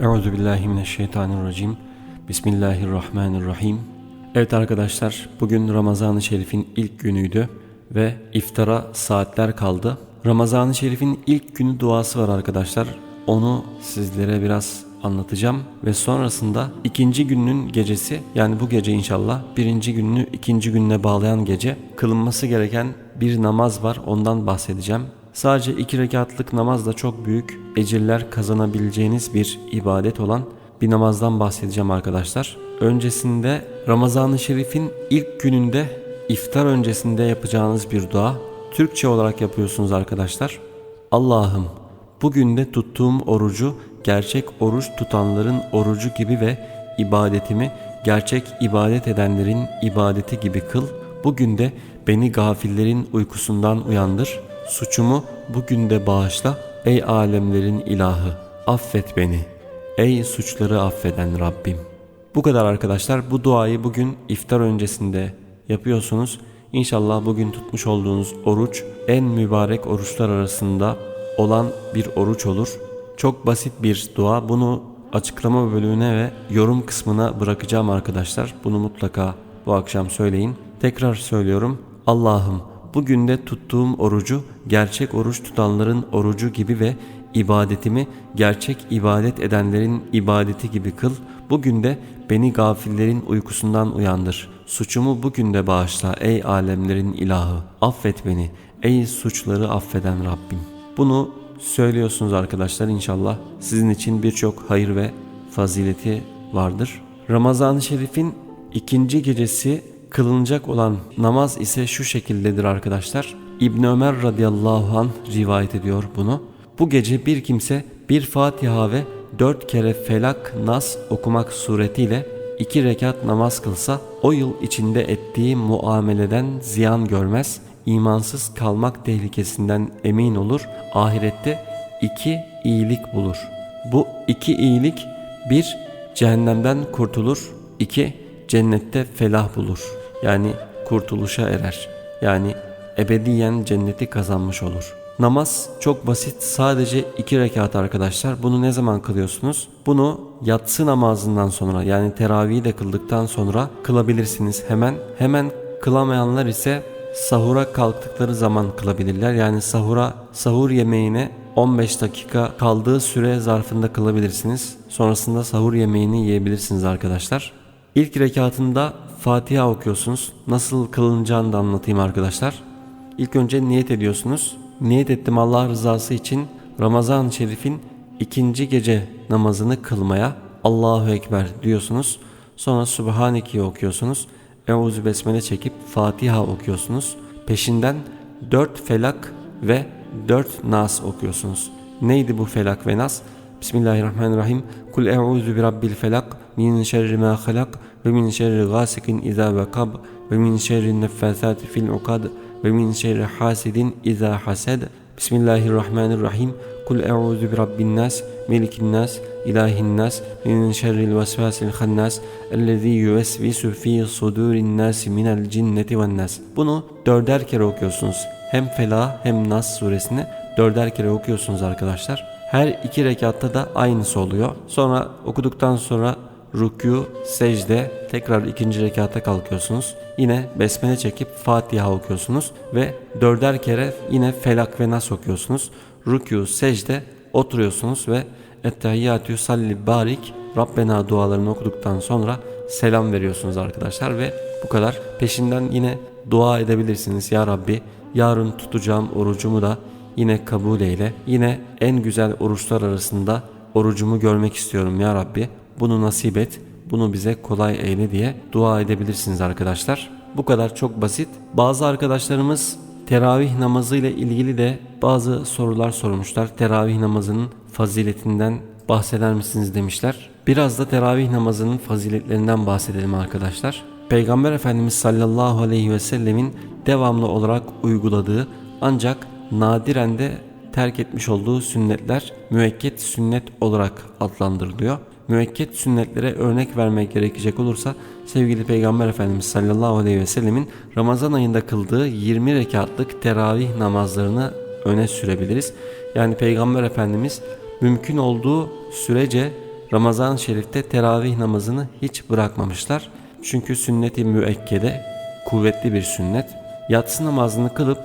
Euzu billahi mineşşeytanirracim. Bismillahirrahmanirrahim. Evet arkadaşlar, bugün Ramazan-ı Şerif'in ilk günüydü ve iftara saatler kaldı. Ramazan-ı Şerif'in ilk günü duası var arkadaşlar. Onu sizlere biraz anlatacağım ve sonrasında ikinci günün gecesi yani bu gece inşallah birinci gününü ikinci gününe bağlayan gece kılınması gereken bir namaz var ondan bahsedeceğim. Sadece iki rekatlık namazla çok büyük ecirler kazanabileceğiniz bir ibadet olan bir namazdan bahsedeceğim arkadaşlar. Öncesinde Ramazan-ı Şerif'in ilk gününde iftar öncesinde yapacağınız bir dua. Türkçe olarak yapıyorsunuz arkadaşlar. Allah'ım bugün de tuttuğum orucu gerçek oruç tutanların orucu gibi ve ibadetimi gerçek ibadet edenlerin ibadeti gibi kıl. Bugün de beni gafillerin uykusundan uyandır. Suçumu bugün de bağışla. Ey alemlerin ilahı affet beni. Ey suçları affeden Rabbim. Bu kadar arkadaşlar. Bu duayı bugün iftar öncesinde yapıyorsunuz. İnşallah bugün tutmuş olduğunuz oruç en mübarek oruçlar arasında olan bir oruç olur. Çok basit bir dua. Bunu açıklama bölümüne ve yorum kısmına bırakacağım arkadaşlar. Bunu mutlaka bu akşam söyleyin. Tekrar söylüyorum. Allah'ım bugün de tuttuğum orucu gerçek oruç tutanların orucu gibi ve ibadetimi gerçek ibadet edenlerin ibadeti gibi kıl. Bugün de beni gafillerin uykusundan uyandır. Suçumu bugün de bağışla ey alemlerin ilahı. Affet beni ey suçları affeden Rabbim. Bunu söylüyorsunuz arkadaşlar inşallah sizin için birçok hayır ve fazileti vardır. Ramazan-ı Şerif'in ikinci gecesi kılınacak olan namaz ise şu şekildedir arkadaşlar. İbn Ömer radıyallahu an rivayet ediyor bunu. Bu gece bir kimse bir Fatiha ve dört kere Felak Nas okumak suretiyle iki rekat namaz kılsa o yıl içinde ettiği muameleden ziyan görmez, imansız kalmak tehlikesinden emin olur, ahirette iki iyilik bulur. Bu iki iyilik bir cehennemden kurtulur, iki cennette felah bulur. Yani kurtuluşa erer. Yani ebediyen cenneti kazanmış olur. Namaz çok basit sadece iki rekat arkadaşlar. Bunu ne zaman kılıyorsunuz? Bunu yatsı namazından sonra yani teravihi de kıldıktan sonra kılabilirsiniz hemen. Hemen kılamayanlar ise sahura kalktıkları zaman kılabilirler. Yani sahura sahur yemeğine 15 dakika kaldığı süre zarfında kılabilirsiniz. Sonrasında sahur yemeğini yiyebilirsiniz arkadaşlar. İlk rekatında Fatiha okuyorsunuz. Nasıl kılınacağını da anlatayım arkadaşlar. İlk önce niyet ediyorsunuz. Niyet ettim Allah rızası için Ramazan-ı Şerif'in ikinci gece namazını kılmaya Allahu Ekber diyorsunuz. Sonra Subhaneke'yi okuyorsunuz. Euzu Besmele çekip Fatiha okuyorsunuz. Peşinden dört felak ve dört nas okuyorsunuz. Neydi bu felak ve nas? Bismillahirrahmanirrahim. Kul euzu bi rabbil felak min şerri ma halak ve min şerri gasikin iza vekab ve min şerri neffasati fil ukad ve min şerri hasidin iza hased. Bismillahirrahmanirrahim. Kul euzu bi rabbin nas, melikin nas, ilahin nas, min şerril vesvasil hannas, ellezî yüvesvisu fî sudurin nas minel cinneti ven nas. Bunu dörder kere okuyorsunuz. Hem Fela hem Nas suresini dörder kere okuyorsunuz arkadaşlar. Her iki rekatta da aynısı oluyor. Sonra okuduktan sonra rükû, secde, tekrar ikinci rekata kalkıyorsunuz. Yine besmele çekip Fatiha okuyorsunuz ve dörder kere yine Felak ve Nas okuyorsunuz. Rükû, secde oturuyorsunuz ve Ettehiyyatü salli barik Rabbena dualarını okuduktan sonra selam veriyorsunuz arkadaşlar ve bu kadar. Peşinden yine dua edebilirsiniz. Ya Rabbi yarın tutacağım orucumu da yine kabul eyle. Yine en güzel oruçlar arasında orucumu görmek istiyorum ya Rabbi. Bunu nasip et, bunu bize kolay eyle diye dua edebilirsiniz arkadaşlar. Bu kadar çok basit. Bazı arkadaşlarımız teravih namazı ile ilgili de bazı sorular sormuşlar. Teravih namazının faziletinden bahseder misiniz demişler. Biraz da teravih namazının faziletlerinden bahsedelim arkadaşlar. Peygamber Efendimiz sallallahu aleyhi ve sellemin devamlı olarak uyguladığı ancak nadiren de terk etmiş olduğu sünnetler müekket sünnet olarak adlandırılıyor. Müekket sünnetlere örnek vermek gerekecek olursa sevgili Peygamber Efendimiz sallallahu aleyhi ve sellemin Ramazan ayında kıldığı 20 rekatlık teravih namazlarını öne sürebiliriz. Yani Peygamber Efendimiz mümkün olduğu sürece Ramazan-ı Şerif'te teravih namazını hiç bırakmamışlar. Çünkü sünnet-i müekkede kuvvetli bir sünnet. Yatsı namazını kılıp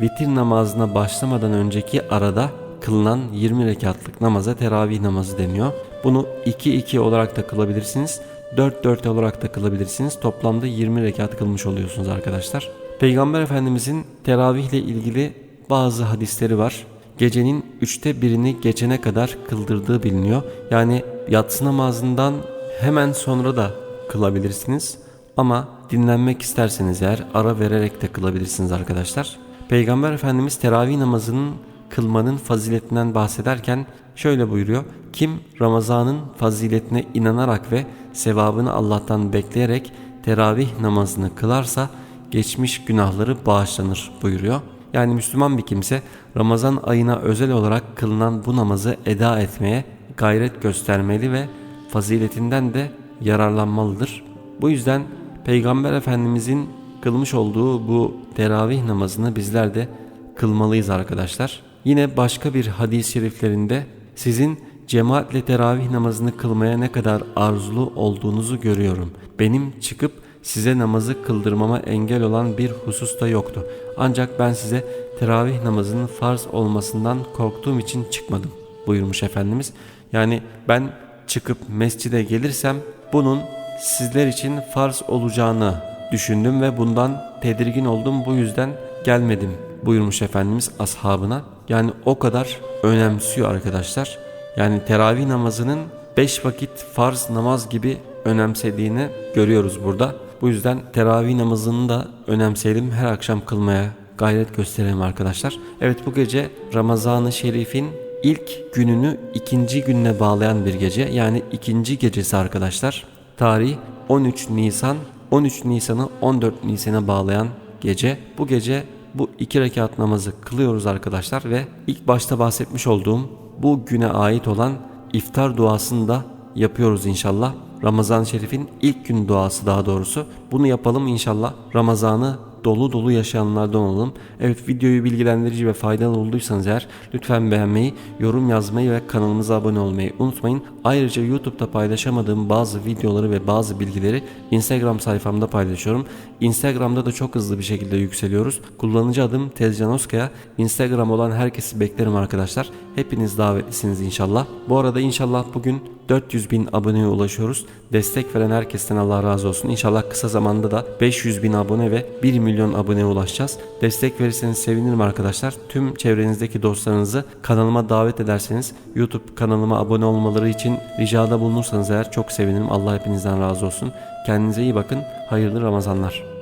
vitir namazına başlamadan önceki arada kılınan 20 rekatlık namaza teravih namazı deniyor. Bunu 2-2 olarak da kılabilirsiniz. 4-4 olarak da kılabilirsiniz. Toplamda 20 rekat kılmış oluyorsunuz arkadaşlar. Peygamber Efendimizin teravihle ilgili bazı hadisleri var. Gecenin üçte birini geçene kadar kıldırdığı biliniyor. Yani yatsı namazından hemen sonra da kılabilirsiniz. Ama dinlenmek isterseniz eğer ara vererek de kılabilirsiniz arkadaşlar. Peygamber Efendimiz teravih namazının kılmanın faziletinden bahsederken şöyle buyuruyor. Kim Ramazan'ın faziletine inanarak ve sevabını Allah'tan bekleyerek teravih namazını kılarsa geçmiş günahları bağışlanır buyuruyor. Yani Müslüman bir kimse Ramazan ayına özel olarak kılınan bu namazı eda etmeye gayret göstermeli ve faziletinden de yararlanmalıdır. Bu yüzden Peygamber Efendimizin kılmış olduğu bu teravih namazını bizler de kılmalıyız arkadaşlar. Yine başka bir hadis-i şeriflerinde sizin cemaatle teravih namazını kılmaya ne kadar arzulu olduğunuzu görüyorum. Benim çıkıp size namazı kıldırmama engel olan bir husus da yoktu. Ancak ben size teravih namazının farz olmasından korktuğum için çıkmadım buyurmuş Efendimiz. Yani ben çıkıp mescide gelirsem bunun sizler için farz olacağını düşündüm ve bundan tedirgin oldum. Bu yüzden gelmedim buyurmuş Efendimiz ashabına. Yani o kadar önemsiyor arkadaşlar. Yani teravih namazının 5 vakit farz namaz gibi önemsediğini görüyoruz burada. Bu yüzden teravih namazını da önemseyelim. Her akşam kılmaya gayret gösterelim arkadaşlar. Evet bu gece Ramazan-ı Şerif'in ilk gününü ikinci gününe bağlayan bir gece. Yani ikinci gecesi arkadaşlar. Tarih 13 Nisan. 13 Nisan'ı 14 Nisan'a bağlayan gece. Bu gece bu iki rekat namazı kılıyoruz arkadaşlar ve ilk başta bahsetmiş olduğum bu güne ait olan iftar duasını da yapıyoruz inşallah. Ramazan-ı Şerif'in ilk gün duası daha doğrusu. Bunu yapalım inşallah. Ramazan'ı dolu dolu yaşayanlardan olalım. Evet videoyu bilgilendirici ve faydalı olduysanız eğer lütfen beğenmeyi, yorum yazmayı ve kanalımıza abone olmayı unutmayın. Ayrıca YouTube'da paylaşamadığım bazı videoları ve bazı bilgileri Instagram sayfamda paylaşıyorum. Instagram'da da çok hızlı bir şekilde yükseliyoruz. Kullanıcı adım Tezcan Oskaya. Instagram olan herkesi beklerim arkadaşlar. Hepiniz davetlisiniz inşallah. Bu arada inşallah bugün 400 bin aboneye ulaşıyoruz. Destek veren herkesten Allah razı olsun. İnşallah kısa zamanda da 500 bin abone ve 1 milyon aboneye ulaşacağız. Destek verirseniz sevinirim arkadaşlar. Tüm çevrenizdeki dostlarınızı kanalıma davet ederseniz YouTube kanalıma abone olmaları için ricada bulunursanız eğer çok sevinirim. Allah hepinizden razı olsun. Kendinize iyi bakın. Hayırlı Ramazanlar.